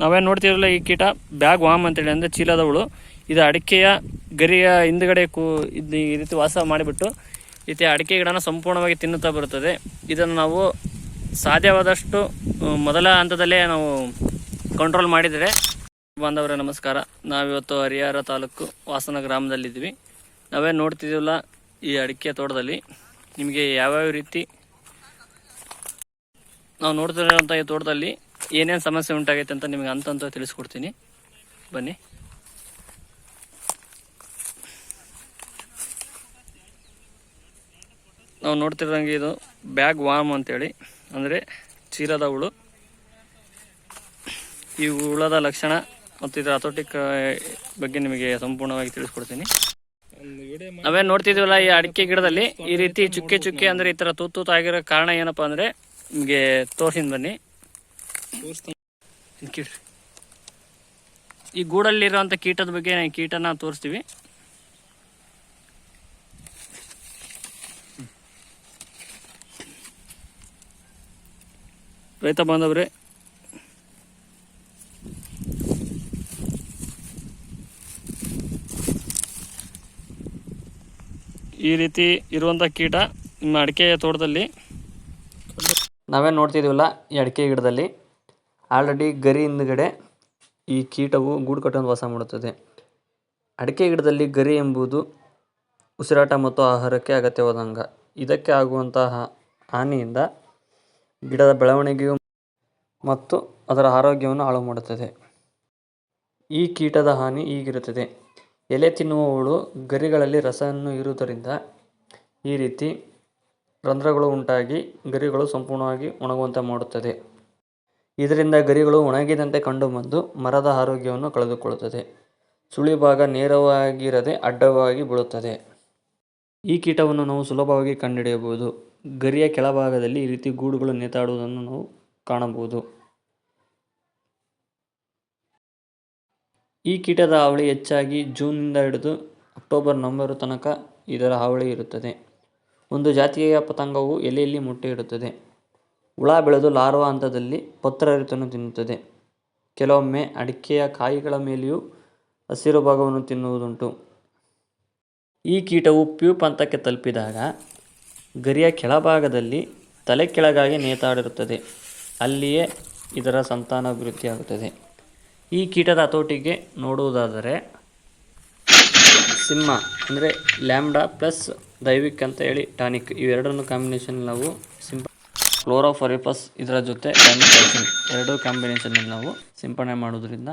ನಾವೇನು ನೋಡ್ತಿರಲ್ಲ ಈ ಕೀಟ? ಬ್ಯಾಗ್ ವಾಮ್ ಅಂತೇಳಿ ಅಂದರೆ ಚೀಲದವಳು. ಇದು ಅಡಿಕೆಯ ಗರಿಯ ಹಿಂದ್ಗಡೆ ಕೂ ಇದು ಈ ರೀತಿ ವಾಸ ಮಾಡಿಬಿಟ್ಟು ಈ ರೀತಿ ಅಡಿಕೆ ಗಿಡನ ಸಂಪೂರ್ಣವಾಗಿ ತಿನ್ನುತ್ತಾ ಬರುತ್ತದೆ. ಇದನ್ನು ನಾವು ಸಾಧ್ಯವಾದಷ್ಟು ಮೊದಲ ಹಂತದಲ್ಲೇ ನಾವು ಕಂಟ್ರೋಲ್ ಮಾಡಿದರೆ ಬಾಂಧವರೇ ನಮಸ್ಕಾರ. ನಾವಿವತ್ತು ಹರಿಹರ ತಾಲೂಕು ವಾಸನ ಗ್ರಾಮದಲ್ಲಿದ್ದೀವಿ. ನಾವೇನು ನೋಡ್ತಿದ್ದೀವಲ್ಲ ಈ ಅಡಿಕೆ ತೋಟದಲ್ಲಿ? ನಿಮಗೆ ಯಾವ್ಯಾವ ರೀತಿ ನಾವು ನೋಡ್ತಿರೋಂಥ ಈ ತೋಟದಲ್ಲಿ ಏನೇನು ಸಮಸ್ಯೆ ಉಂಟಾಗೈತೆ ಅಂತ ನಿಮಗೆ ಅಂತ ತಿಳಿಸ್ಕೊಡ್ತೀನಿ. ಬನ್ನಿ. ನಾವು ನೋಡ್ತಿರೋಂಗೆ ಇದು ಬ್ಯಾಗ್ ವಾಮ್ ಅಂತೇಳಿ. ಅಂದರೆ ಚೀಲದ ಹುಳು. ಈ ಹುಳದ ಲಕ್ಷಣ ಮತ್ತು ಇದರ ಅಥೋಟಿಕ್ ಬಗ್ಗೆ ನಿಮಗೆ ಸಂಪೂರ್ಣವಾಗಿ ತಿಳಿಸ್ಕೊಡ್ತೀನಿ. ನಾವೇನು ನೋಡ್ತಿದ್ದೀವಲ್ಲ ಈ ಅಡಿಕೆ ಗಿಡದಲ್ಲಿ ಈ ರೀತಿ ಚುಕ್ಕೆ ಚುಕ್ಕೆ ಅಂದರೆ ಈ ಥರ ತೂತು ಆಗಿರೋ ಕಾರಣ ಏನಪ್ಪ ಅಂದರೆ ನಿಮಗೆ ತೋರ್ಸಿನ ಬನ್ನಿ. ಈ ಗೂಡಲ್ಲಿರೋಂಥ ಕೀಟದ ಬಗ್ಗೆ ಕೀಟನ ತೋರಿಸ್ತೀವಿ. ರೈತ ಬಾಂಧವ್ರೆ ಈ ರೀತಿ ಇರುವಂಥ ಕೀಟ ನಿಮ್ಮ ಅಡಿಕೆ ತೋಟದಲ್ಲಿ ನಾವೇನು ನೋಡ್ತಿದ್ದೀವಲ್ಲ ಈ ಅಡಿಕೆ ಗಿಡದಲ್ಲಿ. ಆಲ್ರೆಡಿ ಗರಿ ಹಿಂದ್ಗಡೆ ಈ ಕೀಟವು ಗೂಡು ಕಟ್ಟೊಂದು ವಾಸ ಮಾಡುತ್ತದೆ. ಅಡಿಕೆ ಗಿಡದಲ್ಲಿ ಗರಿ ಎಂಬುದು ಉಸಿರಾಟ ಮತ್ತು ಆಹಾರಕ್ಕೆ ಅಗತ್ಯವಾದ ಅಂಗ ಇದಕ್ಕೆ ಆಗುವಂತಹ ಹಾನಿಯಿಂದ ಗಿಡದ ಬೆಳವಣಿಗೆಯು ಮತ್ತು ಅದರ ಆರೋಗ್ಯವನ್ನು ಹಾಳು ಮಾಡುತ್ತದೆ. ಈ ಕೀಟದ ಹಾನಿ ಹೀಗಿರುತ್ತದೆ ಎಲೆ ತಿನ್ನುವವಳು ಗರಿಗಳಲ್ಲಿ ರಸವನ್ನು ಇರುವುದರಿಂದ ಈ ರೀತಿ ರಂಧ್ರಗಳು ಉಂಟಾಗಿ ಗರಿಗಳು ಸಂಪೂರ್ಣವಾಗಿ ಒಣಗುವಂತೆ ಮಾಡುತ್ತದೆ. ಇದರಿಂದ ಗರಿಗಳು ಒಣಗಿದಂತೆ ಕಂಡುಬಂದು ಮರದ ಆರೋಗ್ಯವನ್ನು ಕಳೆದುಕೊಳ್ಳುತ್ತದೆ. ಸುಳಿ ಭಾಗ ನೇರವಾಗಿರದೆ ಅಡ್ಡವಾಗಿ ಬೀಳುತ್ತದೆ. ಈ ಕೀಟವನ್ನು ನಾವು ಸುಲಭವಾಗಿ ಕಂಡುಹಿಡಿಯಬಹುದು. ಗರಿಯ ಕೆಳಭಾಗದಲ್ಲಿ ಈ ರೀತಿ ಗೂಡುಗಳು ನೇತಾಡುವುದನ್ನು ನಾವು ಕಾಣಬಹುದು. ಈ ಕೀಟದ ಹಾವಳಿ ಹೆಚ್ಚಾಗಿ ಜೂನ್ನಿಂದ ಹಿಡಿದು ಅಕ್ಟೋಬರ್ ನವೆಂಬರ್ ತನಕ ಇದರ ಹಾವಳಿ ಇರುತ್ತದೆ. ಒಂದು ಜಾತಿಯ ಪತಂಗವು ಎಲೆಯಲ್ಲಿ ಮೊಟ್ಟೆ ಇಡುತ್ತದೆ ಹುಳ ಬೆಳೆದು ಲಾರ್ವಾ ಹಂತದಲ್ಲಿ ಪತ್ರರಿತನ್ನು ತಿನ್ನುತ್ತದೆ. ಕೆಲವೊಮ್ಮೆ ಅಡಿಕೆಯ ಕಾಯಿಗಳ ಮೇಲೆಯೂ ಹಸಿರು ಭಾಗವನ್ನು ತಿನ್ನುವುದುಂಟು. ಈ ಕೀಟವು ಪ್ಯೂಪ್ ಹಂತಕ್ಕೆ ತಲುಪಿದಾಗ ಗರಿಯ ಕೆಳಭಾಗದಲ್ಲಿ ತಲೆ ಕೆಳಗಾಗಿ ನೇತಾಡಿರುತ್ತದೆ. ಅಲ್ಲಿಯೇ ಇದರ ಸಂತಾನಾಭಿವೃದ್ಧಿಯಾಗುತ್ತದೆ ಈ ಕೀಟದ ಹತೋಟಿಗೆ ನೋಡುವುದಾದರೆ ಸಿಂಹ, ಅಂದರೆ ಲ್ಯಾಂಬ್ಡಾ ಪ್ಲಸ್ ದೈವಿಕ್ ಅಂತ ಹೇಳಿ ಟಾನಿಕ್. ಇವೆರಡನ್ನು ಕಾಂಬಿನೇಷನ್ ನಾವು ಸಿಂಪ ಕ್ಲೋರೋಫೊರಿಪಸ್ ಇದರ ಜೊತೆ ಡೈಮಿಥೈಸಿನ್ ಎರಡೂ ಕಾಂಬಿನೇಷನಲ್ಲಿ ನಾವು ಸಿಂಪಡಣೆ ಮಾಡೋದ್ರಿಂದ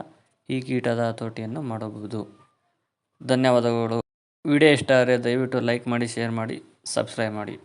ಈ ಕೀಟದ ಹತೋಟಿಯನ್ನು ಮಾಡಬಹುದು. ಧನ್ಯವಾದಗಳು. ವಿಡಿಯೋ ಇಷ್ಟ ಆದರೆ ದಯವಿಟ್ಟು ಲೈಕ್ ಮಾಡಿ ಶೇರ್ ಮಾಡಿ ಸಬ್ಸ್ಕ್ರೈಬ್ ಮಾಡಿ.